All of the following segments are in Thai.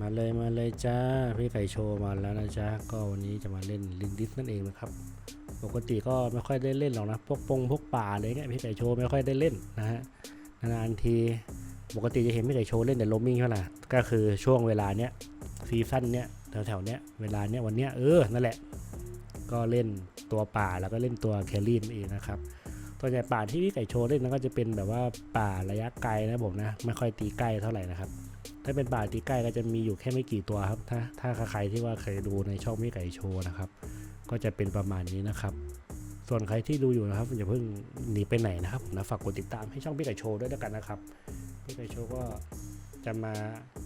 มาเลยมาเลยจ้าพี่ไก่โชว์มาแล้วนะจ๊ะก็วันนี้จะมาเล่นลินดิสนั่นเองนะครับ ปกติก็ไม่ค่อยได้เล่นหรอกนะพวกปงพวกป่าอะไรเงี้ยพี่ไก่โชว์ไม่ค่อยได้เล่นนะฮะนานๆทีปกติจะเห็นพี่ไก่โชว์เล่นแต่โรมมิ่งเท่านั้นก็คือช่วงเวลาเนี้ยซีซั่นเนี้ยแถวๆเนี้ยเวลาเนี้ยวันเนี้ยเออนั่นแหละ ก็เล่นตัวป่าแล้วก็เล่นตัวแครี่นั่นเองนะครับตัวใหญ่ป่าที่พี่ไก่โชว์เล่นนั้นก็จะเป็นแบบว่าป่าระยะไกลนะผมนะไม่ค่อยตีใกล้เท่าไหร่นะครับ ถ้าเป็นป่าตีใกล้ก็จะมีอยู่แค่ไม่กี่ตัวครับ ถ้าถ้าใครที่ว่าเคยดูในช่องพี่ไก่โชว์นะครับ ก็จะเป็นประมาณนี้นะครับ ส่วนใครที่ดูอยู่นะครับอย่าเพิ่งหนีไปไหนนะครับผมนะฝากกดติดตามให้ช่องพี่ไก่โชว์ด้วยแล้วกันนะครับพี่ไก่โชว์ก็จะมา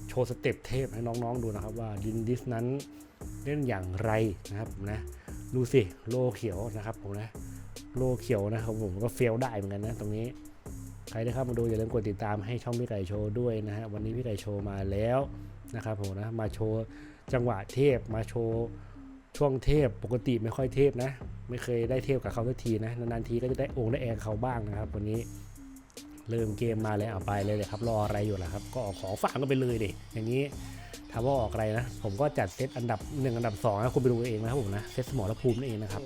โชว์สเต็ปเทพให้น้องๆดูนะครับ ว่าดินดิสนั้นเล่นอย่างไรนะครับผมนะดูสิโลเขียวนะครับผมนะโลเขียวนะครับผมก็เฟี้ยวได้เหมือนกันนะตรงนี้ ใครที่เข้ามาดูอย่าลืมกดติดตามให้ช่องพี่ไก่โชว์ด้วยนะฮะวันนี้พี่ไก่โชว์มาแล้วนะครับผมนะมาโชว์จังหวะเทพมาโชว์ช่วงเทพปกติไม่ค่อยเทพนะ ไม่เคยได้เทพกับเขาสักทีนะนานๆทีก็จะได้องค์ได้แองเขาบ้างนะครับ วันนี้เริ่มเกมมาแล้วเอาไปเลยเลยครับรออะไรอยู่ล่ะครับ ก็ออกของฝากกันไปเลยดิอย่างนี้ ถามว่าออกอะไรนะ ผมก็จัดเซตอันดับหนึ่งอันดับสองนะคุณไปดูเองนะครับผมนะ เซตสมอรภูมินั่นเองนะครับ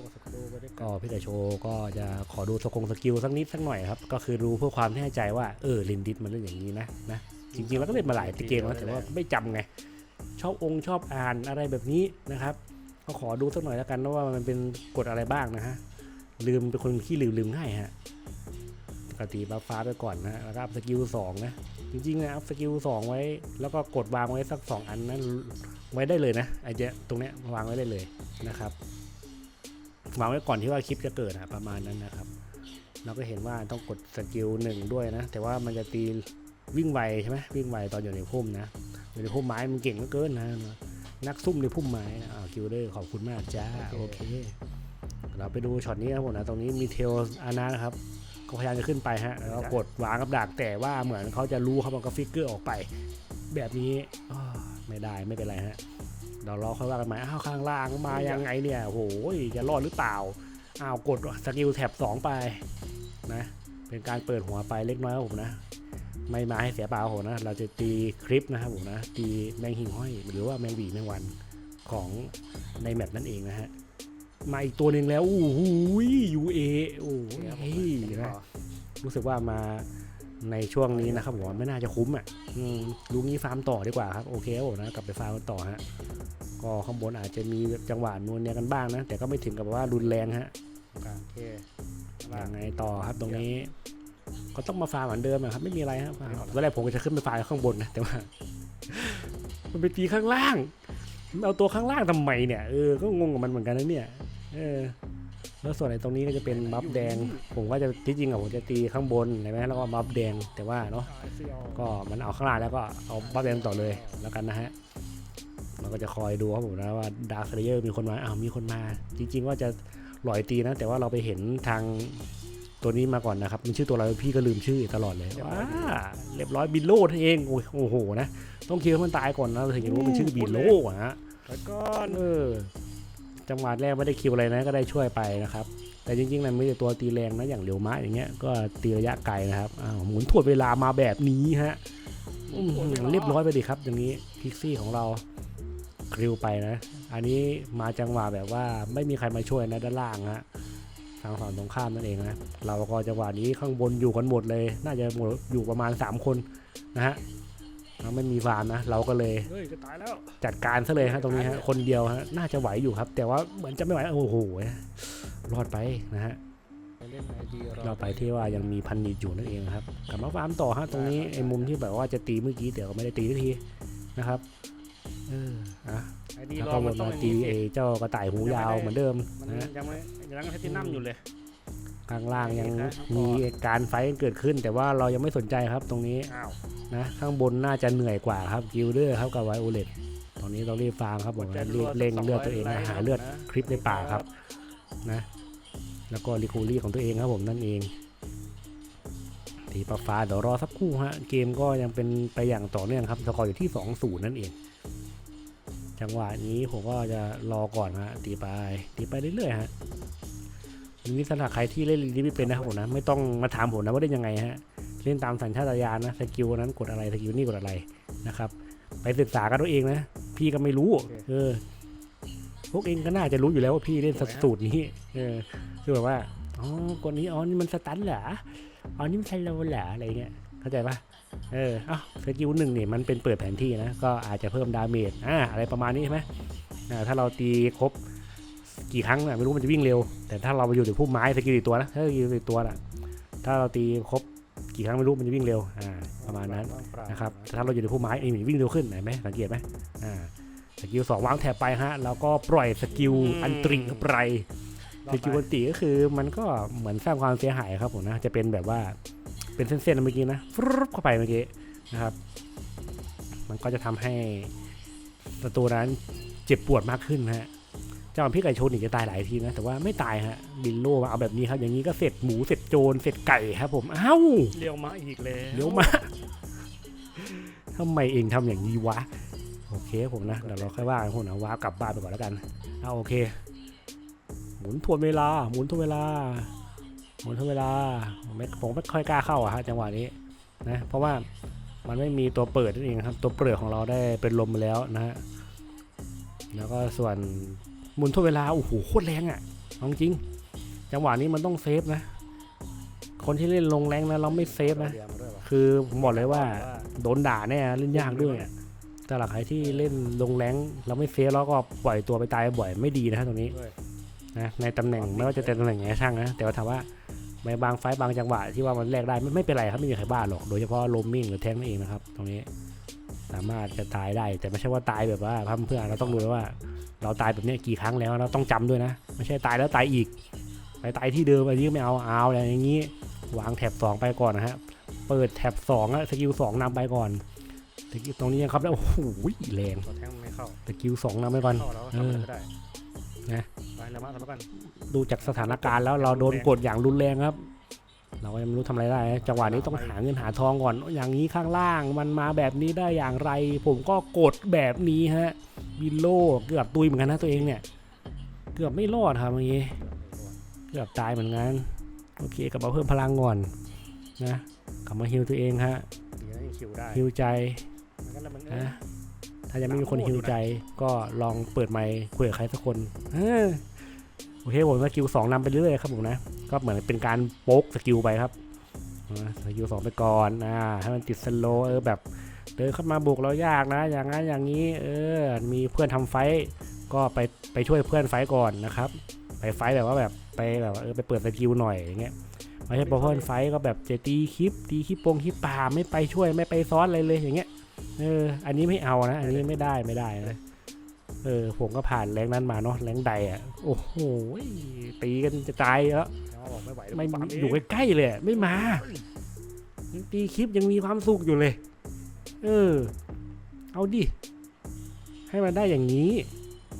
ก็พี่ไก่โชว์ก็จะขอดูสกงสกิลสักนิดสักหน่อยครับ ก็คือรู้เพื่อความแน่ใจว่าเออลินดิสมันเล่นอย่างนี้นะนะ จริงๆแล้วก็เล่นมาหลายเกมแล้วแต่ว่าไม่จำไง ชอบองค์ชอบอ่านอะไรแบบนี้นะครับ ก็ขอดูสักหน่อยแล้วกันนะว่ามันเป็นกฎอะไรบ้างนะฮะ ลืมเป็นคนขี้ลืมลืมง่ายฮะปกติบัฟฟ้าไปก่อนนะแล้วก็อัพสกิลสองนะ จริงๆนะสกิลสองไว้ แล้วก็กดวางไว้สักสองอันนั้นไว้ได้เลยนะไอเจ๊ตรงเนี้ยวางไว้ได้เลยนะครับวางไว้ก่อนที่ว่าคลิปจะเกิดอะประมาณนั้นนะครับ เราก็เห็นว่าต้องกดสกิลหนึ่งด้วยนะ แต่ว่ามันจะตีวิ่งไวใช่ไหมวิ่งไวตอนอยู่ในพุ่มนะอยู่ในพุ่มไม้มันเก่งเหลือเกินนะนักซุ่มในพุ่มไม้นะอ่าคิวเดอร์ขอบคุณมากจ้าโอเค เราไปดูช็อตนี้ครับผมนะตรงนี้มีเทลอานานะครับ พยายามจะขึ้นไปฮะแล้วกดวางกับดักแต่ว่าเหมือนเขาจะรู้ครับมันก็ฟิกเกอร์ออกไป แบบนี้ไม่ได้ไม่เป็นไรฮะเดี๋ยวรอค่อยว่ากันใหม่อ้าวข้างล่างมายังไงเนี่ยโอ้โหจะรอดหรือเปล่าอ้าวกดสกิลแท็บ2ไปนะเป็นการเปิดหัวไปเล็กน้อยครับผมนะ ไม่มาให้เสียเปล่าครับผมนะ เราจะตีคลิปนะครับผมนะตีแมงหิ่งห้อย หรือว่าแมงหวีแมงวันของในแมปนั่นเองนะฮะ มาอีกตัวหนึ่งแล้วอู้หูยูเอโอ้ยนะรู้สึกว่ามาในช่วงนี้นะครับผมว่าไม่น่าจะคุ้มอะอืมลุงนี้ฟาร์มต่อดีกว่าครับโอเคครับผมนะกลับไปฟาร์มกันต่อฮะก็ข้างบนอาจจะมีจังหวะนวลเนียกันบ้างนะ แต่ก็ไม่ถึงกับว่ารุนแรงฮะโอเคยังไงต่อครับตรงนี้ ก็ต้องมาฟาร์มเหมือนเดิมอะครับไม่มีอะไรครับตอนแรกผมก็จะขึ้นไปฟาร์มข้างบนนะแต่ว่ามันไปตีข้างล่างมันเอาตัวข้างล่างทำไมเนี่ยเออก็งงกับมันเหมือนกันนะเนี่ย เออแล้วส่วนในตรงนี้ก็จะเป็นบัฟแดง ผมก็จะที่จริงอะผมจะตีข้างบนใช่ไหมแล้วก็บัฟแดงแต่ว่าเนาะก็มันเอาข้างล่างแล้วก็เอาบัฟแดงต่อเลยแล้วกันนะฮะเราก็จะคอยดูครับผมนะว่าดาร์คเลเยอร์มีคนมาอ้าวมีคนมา จริง ๆ ว่าจะหลอยตีนะ แต่ว่าเราไปเห็นทางตัวนี้มาก่อนนะครับมันชื่อตัวอะไรพี่ก็ลืมชื่อตลอดเลยว้าเรียบร้อยบิโลนั่นเองโอ้ยโอ้โหนะ ต้องเคลียร์ให้มันตายก่อนนะเราถึงจะรู้ว่ามันชื่อบิโลอะฮะแล้วก็เออ จังหวะแรกไม่ได้คิวอะไรนะก็ได้ช่วยไปนะครับ แต่จริงๆนไม่ใช่ตัวตีแรงนะอย่างเร็วม้าอย่างเงี้ยก็ตีระยะไกลนะครับอ้าวหมุนถ่วงเวลามาแบบนี้ฮะเรียบร้อยไปดิครับ อย่างนี้พิกซี่ของเราคริวไปนะ อันนี้มาจังหวะแบบว่าไม่มีใครมาช่วยนะด้านล่างฮะทางฝั่งตรงข้ามนั่นเองนะเราก็จังหวะนี้ข้างบนอยู่กันหมดเลย น่าจะหมดอยู่ประมาณ 3 คนนะฮะ ไม่มีฟาร์มนะ เราก็เลยเฮ้ยจะตายแล้วจัดการซะเลยฮะตรงนี้ฮะคนเดียวฮะน่าจะไหวอยู่ครับ แต่ว่าเหมือนจะไม่ไหวโอ้โหรอดไปนะฮะเล่นไอดีเราไปที่ว่ายังมีพันนิดอยู่นั่นเองครับกลับมาฟาร์มต่อฮะตรงนี้ไอ้มุมที่แบบว่าจะตีเมื่อกี้แต่ก็ไม่ได้ตีสักทีนะครับเอออะไอดีแล้วรก็อวมันนต้องมาตีไอ้เจ้ากระต่ายหูยาวเหมือนเดิมมันนะฮะยังไม่ยังแพทินัมอยู่เลย ข้างล่างยังมีการไฟท์เกิดขึ้น แต่ว่าเรายังไม่สนใจครับตรงนี้อ้าวนะข้างบนน่าจะเหนื่อยกว่าครับกิลเดอร์ครับกับไวโอเลตตอนนี้ต้องรีบฟาร์มครับผมนะรีบเร่งเลือดตัวเองนะหาเลือดคลิปในป่าครับนะแล้วก็รีคูลี่ของตัวเองครับผมนั่นเองทีปลาฟ้าเดี๋ยวรอสักครู่ฮะเกมก็ยังเป็นไปอย่างต่อเนื่องครับสกอร์อยู่ที่2อศูนย์นั่นเอง จังหวะนี้ผมก็จะรอก่อนฮะตีไปตีไปเรื่อยๆฮะ นี่สำหรับใครที่เล่นลิไม่เป็นนะครับผมนะไม่ต้องมาถามผมนะว่าเล่นยังไงฮะเล่นตามสัญชาตญาณนะสกิลนั้นกดอะไรสกิลนี่กดอะไรนะครับ ไปศึกษากันตัวเองนะ พี่ก็ไม่รู้ เออ พวกเองก็น่าจะรู้อยู่แล้วว่าพี่เล่นสูตรนี้ เออคือแบบว่าอ๋อกดนี้อ๋อนี่มันสตันเหรออ๋อนี่มันไซโลเหรออะไรเงี้ยเข้าใจปะเออเอ้าสกิลหนึ่งเนี่ยมันเป็นเปิดแผนที่นะก็อาจจะเพิ่มดาเมจอ่าอะไรประมาณนี้ใช่ไหมอ่าถ้าเราตีครบ กี่ครั้งน่ะไม่รู้มันจะวิ่งเร็ว แต่ถ้าเราไปอยู่ในพุ่มไม้สกิลอีกตัวนะถ้าสกิลอีกตัวน่ะถ้าเราตีครบกี่ครั้งไม่รู้มันจะวิ่งเร็วอ่าประมาณนั้นนะครับแต่ถ้าเราอยู่ในพุ่มไม้ไอ้หมีวิ่งเร็วขึ้นเห็นไหมสังเกตไหมอ่าสกิลสองวางแถบไปฮะแล้วก็ปล่อยสกิลอันตริเข้าไปสกิลอันตริก็คือมันก็เหมือนสร้างความเสียหายครับผมนะจะเป็นแบบว่าเป็นเส้นๆเมื่อกี้นะฟรุบเข้าไปเมื่อกี้นะครับ มันก็จะทำให้ศัตรูนั้นเจ็บปวดมากขึ้นนะฮะ เจ้าพี่ไก่ชนอีกจะตายหลายทีนะ แต่ว่าไม่ตายฮะบินโลมาเอาแบบนี้ครับ อย่างนี้ก็เสร็จหมูเสร็จโจรเสร็จไก่ครับ ผมอ้าวเลี้ยวมาอีกแล้วเดี๋ยวมาทำไมเองทำอย่างนี้วะโอเคผมนะเดี๋ยวเราค่อยว่ากันผมนะว้ากลับบ้านไปก่อนแล้วกันเอาโอเค หมุนทวนเวลา หมุนทวนเวลา หมุนทวนเวลาผมไม่ผมไม่ค่อยกล้าเข้าอะฮะจังหวะนี้นะเพราะว่ามันไม่มีตัวเปิดนั่นเองครับ ตัวเปิดของเราได้เป็นลมไปแล้วนะฮะแล้วก็ส่วน หมุนทวเวลา โอ้โหโคตรแรงอะเอาจริง จังหวะนี้มันต้องเซฟนะ คนที่เล่นลงแรงนะเราไม่เซฟนะ คือผมบอกเลยว่าโดนด่าแน่เล่นยากด้วยแต่หลักใครที่เล่นลงแรงเราไม่เฟซแล้วก็ปล่อยตัวไปตายบ่อยไม่ดีนะตรงนี้นะในตำแหน่งไม่ว่าจะเป็นตำแหน่งไหนช่างนะแต่ว่าถามว่าในบางไฟต์บางจังหวะที่ว่ามันแลกได้ไม่ไม่เป็นไรครับไม่มีใครบ้าหรอกโดยเฉพาะโลมมิ่งหรือแทงนั่นเองนะครับ ตรงนี้สามารถจะตายได้ แต่ไม่ใช่ว่าตายแบบว่าพัมเพื่อนเราต้องดูด้วว่า เราตายแบบเนี้ยกี่ครั้งแล้วเราต้องจำด้วยนะ ไม่ใช่ตายแล้วตายอีก ไปตายที่เดิมอันนี้ไม่เอาเอาอะไรอย่างนี้ วางแถบสองไปก่อนนะฮะ เปิดแถบสองอะสกิลสองนำไปก่อนสกิลตรงนี้ยังครับแล้วโอ้โหแรงตัวแทงไม่เข้าสกิลสองนำไปก่อนเข้าแล้วก็ทำอะไรก็ได้นะไปแล้วมาทำแล้วกันดูจากสถานการณ์แล้วเราโดนกดอย่างรุนแรงครับ เราก็ยังไม่รู้ทำอะไรได้นะจังหวะนี้ต้องหาเงินหาทองก่อน อย่างนี้ข้างล่างมันมาแบบนี้ได้อย่างไร ผมก็กดแบบนี้ฮะบิลโลเกือบตุยเหมือนกันนะตัวเองเนี่ย เกือบไม่รอดครับเมื่อกี้เกือบตายเหมือนกันโอเคกลับมาเพิ่มพลังก่อนนะกลับมาฮิวตัวเองฮะดีนะยังคิวได้ฮิวใจมันก็แล้วมันนะถ้ายังไม่มีคนฮิวใจก็ลองเปิดไมค์คุยกับใครสักคนเออโอเคผมสกิลสองนำไปเรื่อยๆครับผมนะ ก็เหมือนเป็นการโป๊กสกิลไปครับสกิลสองไปก่อนอ่าให้มันติดสโลเออแบบเดินเข้ามาบุกเรายากนะ อย่างนั้นอย่างนี้เออมีเพื่อนทำไฟท์ก็ไปไปช่วยเพื่อนไฟท์ก่อนนะครับ ไปไฟท์แบบว่าแบบไปแบบเออไปเปิดสกิลหน่อยอย่างเงี้ยไม่ใช่พอเพื่อนไฟท์ก็แบบจะตีคลิปตีคลิปโปงคลิปป่าไม่ไปช่วยไม่ไปซ้อนอะไรเลยอย่างเงี้ยเอออันนี้ไม่เอานะ อันนี้ไม่ได้ไม่ได้นะเออผมก็ผ่านแรงนั้นมาเนาะแรงใดอะโอ้โหตีกันจะตายแล้ว บอกไม่ไหวแล้วไม่ปั๊อยู่ใกล้ๆเลยอะไม่มายังตีคลิปยังมีความสุขอยู่เลย เออ เอาดิ ให้มันได้อย่างนี้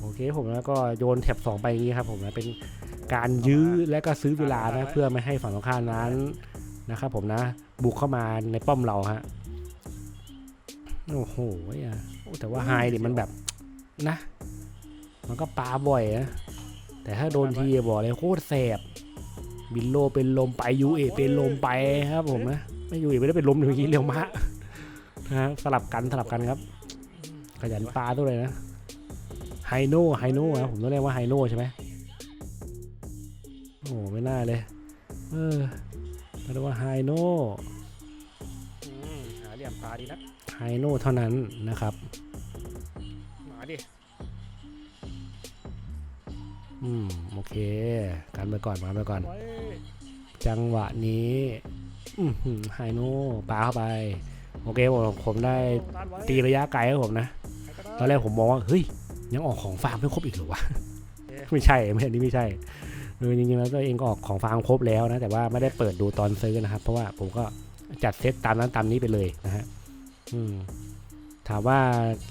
โอเคผมแล้วก็โยนแถบสองไปอย่างนี้ครับ ผมนะเป็นการยื้อและก็ซื้อเวลานะเพื่อไม่ให้ฝั่งตรงข้ามนั้นนะครับผมนะ บุกเข้ามาในป้อมเราฮะโอ้โหอะโอ้แต่ว่าไฮเนี่ยมันแบบนะ มันก็ปาบ่อยนะแต่ถ้าโดนทีบอกเลยโคตรแสบ บินโลเป็นลมไปยูเอเป็นลมไปครับผมนะไม่ยูเอไม่ได้เป็นลมเมื่อกี้เร็วมากนะฮะสลับกันสลับกันครับ ขยันปลาตัวเลยนะไฮโน่ไฮโน่นะผมต้องเรียกว่าไฮโน่ใช่ไหมโอ้ไม่น่าเลยเออเรียกว่าไฮโน่อืมหาเหลี่ยมปลาดีนะไฮโน่เท่านั้นนะครับหมาดิอืม โอเค กันไปก่อนกันไปก่อน จังหวะนี้ไฮโน่ปาเข้าไป โอเคผมผมได้ตีระยะไกลครับผมนะ ตอนแรกผมมองว่า เฮ้ย ยังออกของฟาร์มไม่ครบอีกเหรอวะ ไม่ใช่ไม่อันนี้ไม่ใช่เออจริงๆแล้วตัวเองก็ออกของฟาร์มครบแล้วนะ แต่ว่าไม่ได้เปิดดูตอนซื้อนะครับ เพราะว่าผมก็จัดเซตตามนั้นตามนี้ไปเลยนะฮะถามว่า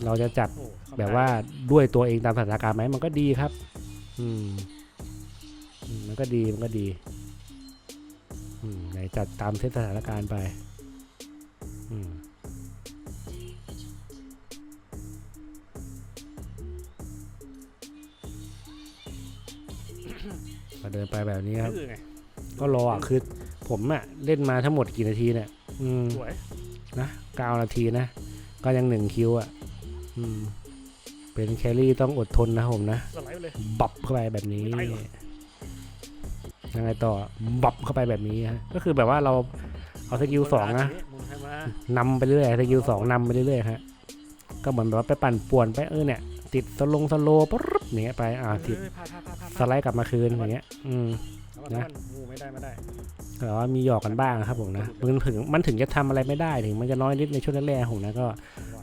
เราจะจัดแบบว่าด้วยตัวเองตามสถานการณ์ไหมมันก็ดีครับ อืม มมันก็ดีมันก็ดีอืมไหนจัดตามเซตสถานการณ์ไปอืมก็เดินไปแบบนี้ครับดื้อไงก็รออะคือผมอะเล่นมาทั้งหมดกี่นาทีเนี่ย อืมสวยนะเก้านาทีนะ ก็ยังหนึ่งคิวอะอืม เป็นแครี่ต้องอดทนนะครับผมนะสไลด์ไปเลยบับเข้าไปแบบนี้ไม่ได้เหรอ ยังไงต่อบับเข้าไปแบบนี้ฮะก็คือแบบว่าเราเอาสกิลสองนะมุนให้มานำไปเรื่อยสกิลสองนำไปเรื่อยๆฮะก็เหมือนแบบว่าไปปั่นป่วนไปเออเนี่ย ติดสลงสโลปุ๊บอย่างเงี้ยไปอ่าติดเฮ้ยพลาดพลาดพลาดพลาดสไลด์กลับมาคืนอย่างเงี้ย อืมเอานะนะงูไม่ได้ไม่ได้แต่ว่ามีหยอกกันบ้างครับผมนะมันถึงมันถึงจะทำอะไรไม่ได้ถึงมันจะน้อยนิดในช่วงแรกๆผมนะก็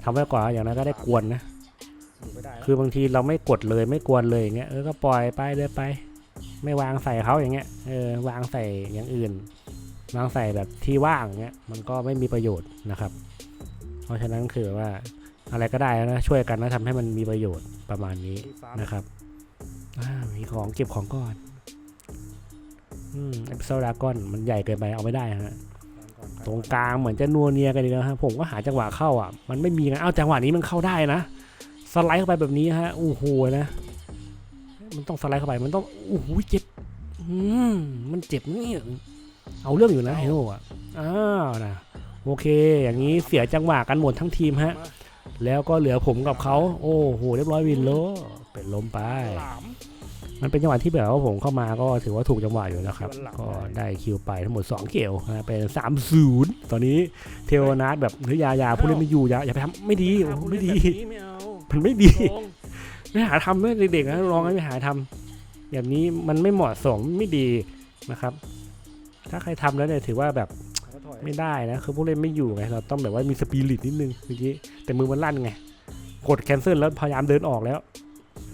ทำไว้ก่อนอย่างนั้นก็ได้กวนนะอยู่ไม่ได้คือบางทีเราไม่กดเลยไม่กวนเลยอย่างเงี้ยเออก็ปล่อยไปเลยไป ไม่วางใส่เขาอย่างเงี้ยเออวางใส่อย่างอื่น วางใส่แบบที่ว่างเงี้ยมันก็ไม่มีประโยชน์นะครับ เพราะฉะนั้นคือว่าอะไรก็ได้นะช่วยกันนะทำให้มันมีประโยชน์ประมาณนี้นะครับอ่ามีของเก็บของก่อนอืมเอพิโซดากอนมันใหญ่เกินไปเอาไม่ได้ฮะตรงกลางเหมือนจะนัวเนียกันอีกแล้วฮะผมก็หาจังหวะเข้าอะ มันไม่มีไงเอ้าจังหวะนี้มันเข้าได้นะสไลด์เข้าไปแบบนี้ฮะโอ้โหนะ มันต้องสไลด์เข้าไป มันต้องโอ้โหเจ็บอืมมันเจ็บเนี่ยเอาเรื่องอยู่นะเฮโร่อะอ้าวนะโอเค อย่างนี้เสียจังหวะกันหมดทั้งทีมฮะมาแล้วก็เหลือผมกับเขาโอ้โหเรียบร้อยวินโลเป็นลมไปหลามมันเป็นจังหวะที่แบบว่าผมเข้ามาก็ถือว่าถูกจังหวะอยู่นะครับคิวหลังก็ได้คิวไปทั้งหมด 2 เกลนะเป็น3-0ตอนนี้เทวนาทแบบเฮ้ยอยาอยาผู้เล่นไม่อยู่อย่าอย่าไปทำไม่ดีโอ้ไม่ดีแบบนี้ไม่เอามันไม่ดีโกง ไม่หาทำเลยเด็กๆนะลองให้ไม่หาทำแบบนี้มันไม่เหมาะสมไม่ดีนะครับ ถ้าใครทำแล้วเนี่ยถือว่าแบบไม่ได้นะคือผู้เล่นไม่อยู่ไงเราต้องแบบว่ามีสปิริตนิดนึงเมื่อกี้แต่มือมันลั่นไงกดแคนเซิลแล้วพยายามเดินออกแล้ว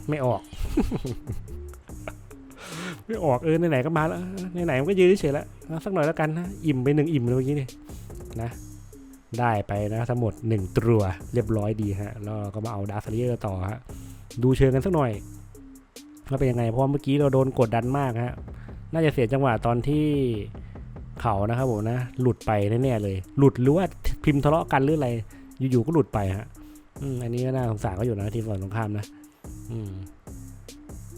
ไม่ออก ไม่ออกเออไหนๆก็มาแล้วไหนๆมันก็ยืนเฉยแล้วสักหน่อยแล้วกันนะอิ่มไปหนึ่งอิ่มเลยเมื่อกี้นี่นะได้ไปนะทั้งหมดหนึ่งตัวเรียบร้อยดีฮะ แล้วก็มาเอาดาร์คเรียต่อฮะ ดูเชิงกันสักหน่อยว่าเป็นยังไง เพราะเมื่อกี้เราโดนกดดันมากฮะน่าจะเสียจังหวะตอนที่เขานะครับผมนะหลุดไปแน่ๆเลย หลุดหรือว่าพิมพ์ทะเลาะกันหรืออะไร อยู่ๆก็หลุดไปฮะอันนี้ก็น่าสงสารก็อยู่นะทีมฝั่งตรงข้ามนะอืม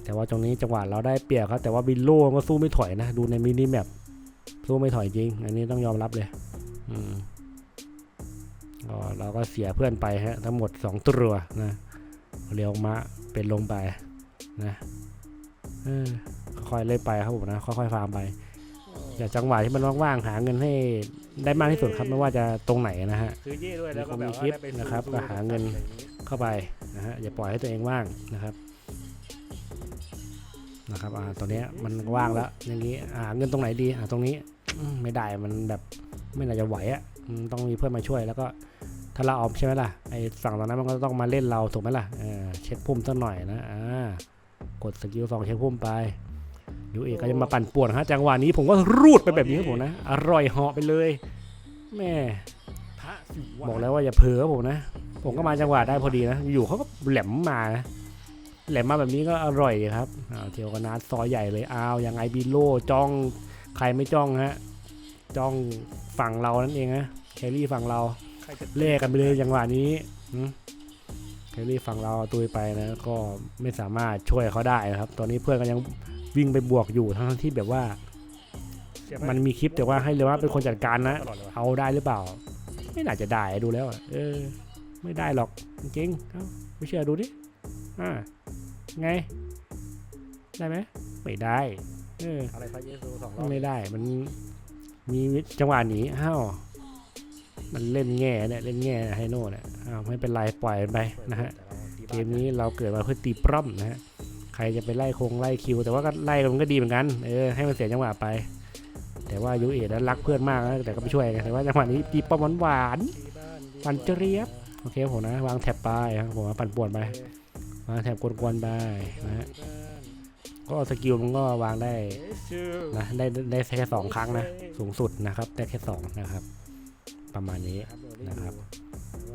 แต่ว่าตรงนี้จังหวะเราได้เปรียบครับแต่ว่าบิลโล่ก็สู้ไม่ถอยนะ ดูในมินิแมปสู้ไม่ถอยจริง อันนี้ต้องยอมรับเลย อืมก็เราก็เสียเพื่อนไปฮะ ทั้งหมดสองตัวนะ เรียวมาเป็นลงไปนะเออค่อยๆเล่นไปครับผมนะค่อยๆฟาร์มไปอย่าจังหวะที่มันว่างๆหาเงินให้ได้มากที่สุดครับไม่ว่าจะตรงไหนนะฮะคือเย่ด้วยแล้วก็มีแบบคลิปว่าได้ไปนะครับสู้ก็หาเงินอะไรอย่างนี้เข้าไปนะฮะอย่าปล่อยให้ตัวเองว่างนะครับนะครับอ่าตอนเนี้ยมันว่างแล้วอย่างนี้อ่าเงินตรงไหนดีอ่าตรงนี้อืมไม่ได้มันแบบไม่น่าจะไหวอะอืมต้องมีเพื่อนมาช่วยแล้วก็ ถ้าเราออมใช่ไหมล่ะไอ้ฝั่งตรงนั้นมันก็ต้องมาเล่นเราถูกไหมล่ะเออเช็คพุ่มสักหน่อยนะอ่ากดสกิลสองเช็คพุ่มไปยูเอกก็จะมาปั่นป่วนฮะจังหวะนี้ผมก็รูดไปแบบนี้ผมนะ อร่อยเหาะไปเลยแม่บอกแล้วว่าอย่าเผลอผมนะ ผมก็มาจังหวะได้พอดีนะ อยู่เขาก็แหลมมานะแหลมมาแบบนี้ก็อร่อยครับเทียวกันนัดซอยใหญ่เลยอ้าวยังไงบิโลจ้องใครไม่จ้องฮะจ้องฝั่งเรานั่นเองนะแครี่ฝั่งเรา เล่กันไปเลยจังหวะนี้หืมแครี่ฝั่งเราตุยไปนะ ก็ไม่สามารถช่วยเขาได้นะครับ ตอนนี้เพื่อนก็ยังวิ่งไปบวกอยู่ทั้งที่แบบว่าเสียไปมันมีคลิปแต่ว่าให้เลยว่าเป็นคนจัดการนะตลอดเลยวะเอาได้หรือเปล่า ไม่น่าจะได้ดูแล้วอะเออ ไม่ได้หรอกจริงๆเอ้าไม่เชื่อดูดิอ่าไง ได้ไหมไม่ได้เอออะไรพระเยซูสองรอบไม่ได้มันมีจังหวะหนีอ้าว มันเล่นแง่เนี่ยเล่นแง่ไฮโน่เนี่ยอ้าไม่เป็นไรปล่อยไปนะฮะเกมนี้เราเกิดมาเพื่อตีปล้ำนะฮะใครจะไปไล่คงไล่คิว แต่ว่าก็ไล่มันก็ดีเหมือนกันเออให้มันเสียจังหวะไป แต่ว่ายูเอนั้นรักเพื่อนมากนะแต่ก็ไม่ช่วยกันแต่ว่าจังหวะนี้ตีป้อมหวานๆปั่นเจรียบโอเคผมนะวางแท็บไปครับผมว่าปั่นป่วนไปวางแท็บกวนๆไปนะฮะก็สกิลมันก็วางได้นะได้ได้แค่สองครั้งนะสูงสุดนะครับได้แค่สองนะครับ ประมาณนี้นะครับ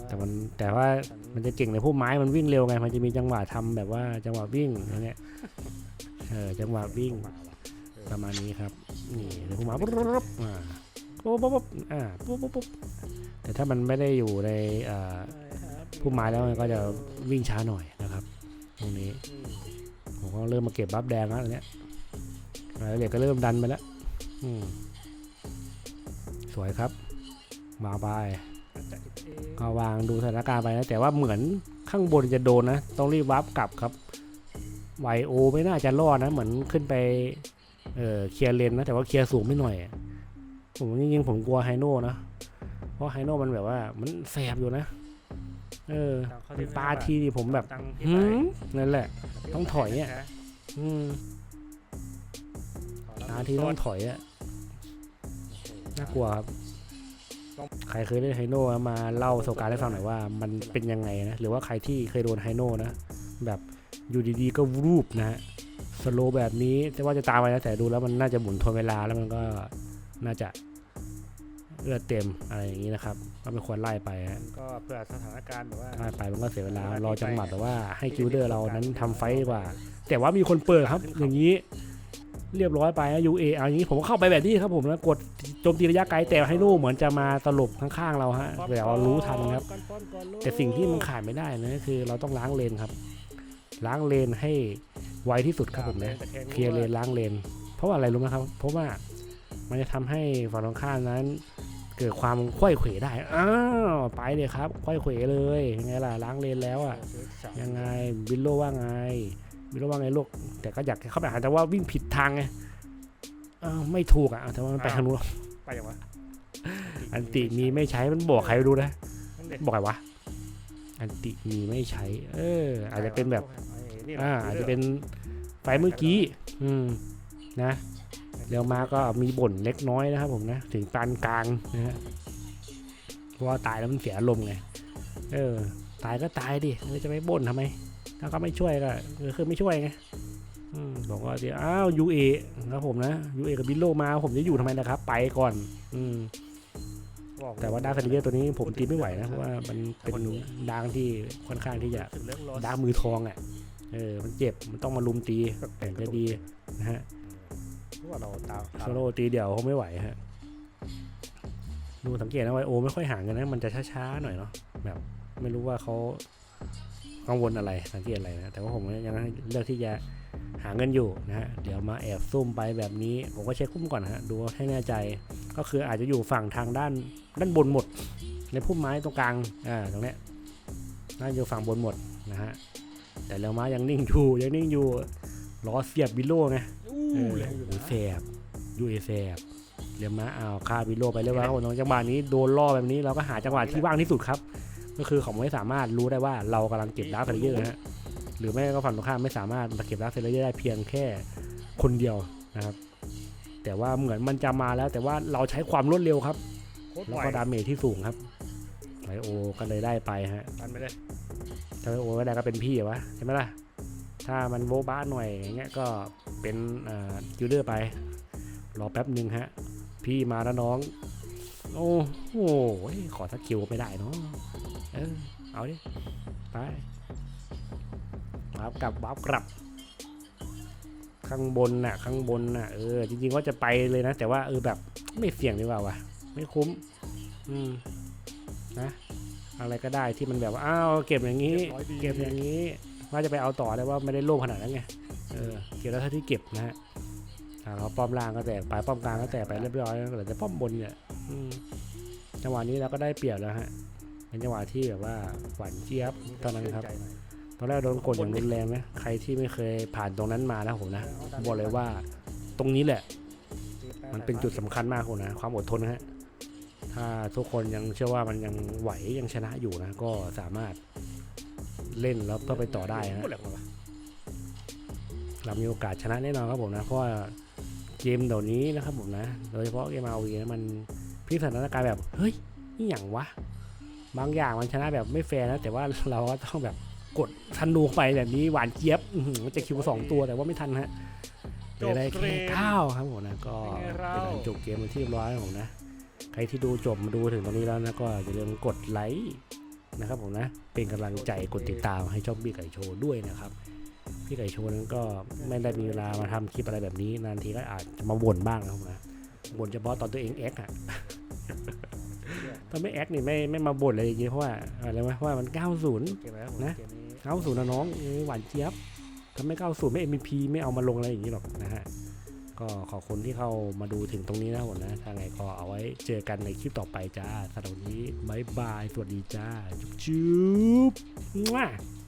แต่มันแต่ว่ามันจะเก่งในพวกไม้มันวิ่งเร็วไง มันจะมีจังหวะทำแบบว่าจังหวะวิ่งอย่างเงี้ยเออจังหวะวิ่งประมาณนี้ครับ นี่เดี๋ยวพวกหมาปุ๊บปุ๊บอ่าปุ๊บปุ๊บปุ๊บอ่าปุ๊บปุ๊บปุ๊บแต่ถ้ามันไม่ได้อยู่ในอ่าผู้ไม้แล้วมันก็จะวิ่งช้าหน่อยนะครับตรงนี้ผมก็เริ่มมาเก็บบัฟแดงแล้วอันเนี้ยรายละเอียดก็เริ่มดันไปแล้วอืมสวยครับ มาไปก็วางดูสถานการณ์ไปนะแต่ว่าเหมือนข้างบนจะโดนนะ ต้องรีบวาร์ปกลับครับไวโอไม่น่าจะรอดนะ เหมือนขึ้นไปเออเคลียร์เลนนะ แต่ว่าเคลียร์สูงไม่หน่อย ผมจริงๆผมกลัวไฮโน่นะ เพราะไฮโน่มันแบบว่า มันแสบอยู่นะ เออตังค์เข้เป็นที่ปลาไม่ได้ทีนี่ผมแบบตังค์ที่หืไปมนั่นแหละ ต้องถอยอะอืมขอรับปลาทีต้องถอยอะน่ากลัวครับ ใครเคยเล่นไฮโน่มาเล่าประสบการณ์ให้ฟังหน่อยว่า มันเป็นยังไงนะ หรือว่าใครที่เคยโดนไฮโน่นะ แบบอยู่ดีๆก็วูบนะฮะสโลว์แบบนี้แต่ว่าจะตามไปนะแต่ดูแล้วมันน่าจะหมุนทวนเวลาแล้วมันก็น่าจะเลือดเต็มอะไรอย่างนี้นะครับก็ไม่ควรไล่ไปฮะมันก็เพื่อสถานการณ์แบบว่าไล่ไปมันก็เสียเวลารอจังหวะแต่ว่าให้กิลเดอร์เรานั้นทำไฟต์ดีกว่า แต่ว่ามีคนเปิดครับ อย่างนี้ เรียบร้อยไปยูเอเอาอย่างนี้ผมเข้าไปแบบนี้ครับผมแล้วกดโจมตีระยะไกลแต่ไฮโน่เหมือนจะมาตลบข้างๆเราฮะแต่เรารู้ทันครับ แต่สิ่งที่มันขาดไม่ได้นะคือเราต้องล้างเลนครับ ล้างเลนให้ไวที่สุดครับผมนะเคลียร์เลนล้างเลน เพราะว่าอะไรรู้ไหมครับ เพราะว่ามันจะทำให้ฝั่งตรงข้ามนั้น เกิดความควยเขวได้อ้าวไปเลยครับควยเขวเลยยังไงล่ะล้างเลนแล้วอะยังไงบิลโลว่าไง บิลโลว่าไงลูกแต่ก็อยากเข้าไปหาแต่ว่าวิ่งผิดทางไงอ้าวไม่ถูกอะแต่ว่ามันไปทางนู้นไปยังวะอันติมีไม่ใช้มันบอกใครไม่รู้นะนั่นเด็กบอกไงวะอันติมีไม่ใช้ เออ อาจจะเป็นแบบนี่อ่าอาจจะเป็นไฟเมื่อกี้ อืมนะแล้วมาก็มีบ่นเล็กน้อยนะครับผมนะ ถึงปานกลางนะฮะเพราะว่าตายแล้วมันเสียอารมณ์ไง เออ ตายก็ตายดิเราจะไม่บ่นทำไม ถ้าเขาไม่ช่วยก็เออคือไม่ช่วยไงอืมบอกว่าเดี๋ยวอ้าวยูเอครับผมนะยูเอกับบิลโลมาผมจะอยู่ทำไมนะครับ ไปก่อน อืมแต่ว่าดาร์คเซเลเยอร์ตัวนี้ผมตีไม่ไหวนะเพราะว่ามันเป็นดางที่ค่อนข้างที่จะถึงเรื่องรถดางมือทองอะเออมันเจ็บมันต้องมาลุมตีแต่จะดีนะฮะเพราะว่าเราตามโซโล่ตีเดี่ยวคงไม่ไหวฮะดูสังเกตนะไวโอไม่ค่อยห่างกันนะมันจะช้าๆหน่อยเนาะแบบไม่รู้ว่าเขา กังวลอะไรสังเกตอะไรนะแต่ว่าผมยังเลือกที่จะหาเงินอยู่นะฮะเดี๋ยวมาแอบซุ่มไปแบบนี้ ผมก็เช็คคุ้มก่อนนะฮะดูให้แน่ใจก็คืออาจจะอยู่ฝั่งทางด้านด้านบนหมด ในพุ่มไม้ตรงกลางอ่าตรงเนี้ยน่าจะอยู่ฝั่งบนหมดนะฮะแต่เรือม้ายังนิ่งอยู่ยังนิ่งอยู่รอเสียบบิโลไงเออเร็วอยู่โอ้นะยแสบยูเอแสบเรียมมาเอาคาบิโลไปเรียบร้อยครับผมจังหวะนี้โดนล่อแบบนี้เราก็หาจังหวะที่ว่างที่สุดครับ ก็คือเขาไม่สามารถรู้ได้ว่าเรากำลังเก็บดาร์คเซเลเยอร์นะฮะหรือไม่ก็ฝั่งตรงข้ามไม่สามารถมาเก็บดาร์คเซเลเยอร์ได้เพียงแค่คนเดียวนะครับ แต่ว่าเหมือนมันจะมาแล้ว แต่ว่าเราใช้ความรวดเร็วครับโคตรแล้วไวก็ดาเมจที่สูงครับไลโอก็เลยได้ไปฮะตันไปเลยถ้าไลโอก็ได้ก็เป็นพี่อะวะใช่ไหมล่ะถ้ามันโบะบ้าหน่อยอย่างเงี้ยก็เป็นอ่ากิลเดอร์ไปรอแป๊บหนึ่งฮะ พี่มาแล้วน้อง โอ้โหขอสักคิวไม่ได้เนาะ เออเอาดิไปวับกลับวับกลับ ข้างบนน่ะ ข้างบนน่ะเออจริงๆว่าจะไปเลยนะ แต่ว่าเออแบบไม่เสี่ยงดีกว่าวะไม่คุ้ม อืมนะอะไรก็ได้ที่มันแบบว่าอ้าวเก็บอย่างนี้ร้อยดีเก็บอย่างนี้ว่าจะไปเอาต่อได้ว่าไม่ได้โล่งขนาดนั้นไงเออเก็บแล้วเท่าที่เก็บนะฮะอ่าเราป้อมล่างก็แตกไปป้อมกลางก็แตกไปเรียบร้อยแล้วเหลือแต่ป้อมบนเนี่ยอืมจังหวะนี้เราก็ได้เปรียบแล้วฮะ เป็นจังหวะที่แบบว่าหวานเจี๊ยบตอนนั้นครับชื่ใจหอยตอนแรกโดนกดอย่างรุนแรงนะใครที่ไม่เคยผ่านตรงนั้นมานะผมนะบอกเลยว่าตรงนี้แหละ มันเป็นจุดสำคัญมากคุณนะ ความอดทนนะฮะถ้าทุกคนยังเชื่อว่ามันยังไหวยังชนะอยู่นะ ก็สามารถเล่นแล้วเพื่อไปต่อได้นะพูดอะไรวะเรามีโอกาสชนะแน่นอนครับผมนะเพราะว่าเกมเดี๋ยวนี้นะครับผมนะ โดยเฉพาะเกมอาวีนะมันพลิกสถานการณ์แบบ เฮ้ยนี่อย่างวะ บางอย่างมันชนะแบบไม่แฟร์นะ แต่ว่าเราก็ต้องแบบกดทันดูไปแบบนี้หวานเจี๊ยบมันจะคิวสองตัวแต่ว่าไม่ทันฮะเลือได้แค่เก้าครับผมนะก็เป็นการจบเกมเป็นที่เรียบร้อยผมนะ ใครที่ดูจบมาดูถึงตรงนี้แล้วนะก็อย่าลืมกดไลค์นะครับผมนะเป็นกำลังใจกดติดตามให้ช่องบี้ไก่โชว์ด้วยนะครับพี่ไก่โชว์นั้นก็ไม่ได้มีเวลามาทำคลิปอะไรแบบนี้ นานทีก็อาจจะมาบ่นบ้างนะครับนะบ่นเฉพาะตอนตัวเองแอคอะ ตอนไม่แอคนี่ไม่ไม่มาบ่นอะไรอย่างเงี้ยเพราะว่าอะไรไหมเพราะว่ามัน 90 เกมแล้วนะเกมนี้90นะน้องเอ้ยหวานเจี๊ยบถ้าไม่90 ไม่ MVP ไม่เอามาลงอะไรอย่างงี้หรอกนะฮะก็ขอบคุณที่เข้ามาดูถึงตรงนี้นะผมนะถ้าไงก็เอาไว้เจอกันในคลิปต่อไปจ้าสำหรับวันนี้บายบาย สวัสดีจ้า จุ๊บจุ๊บ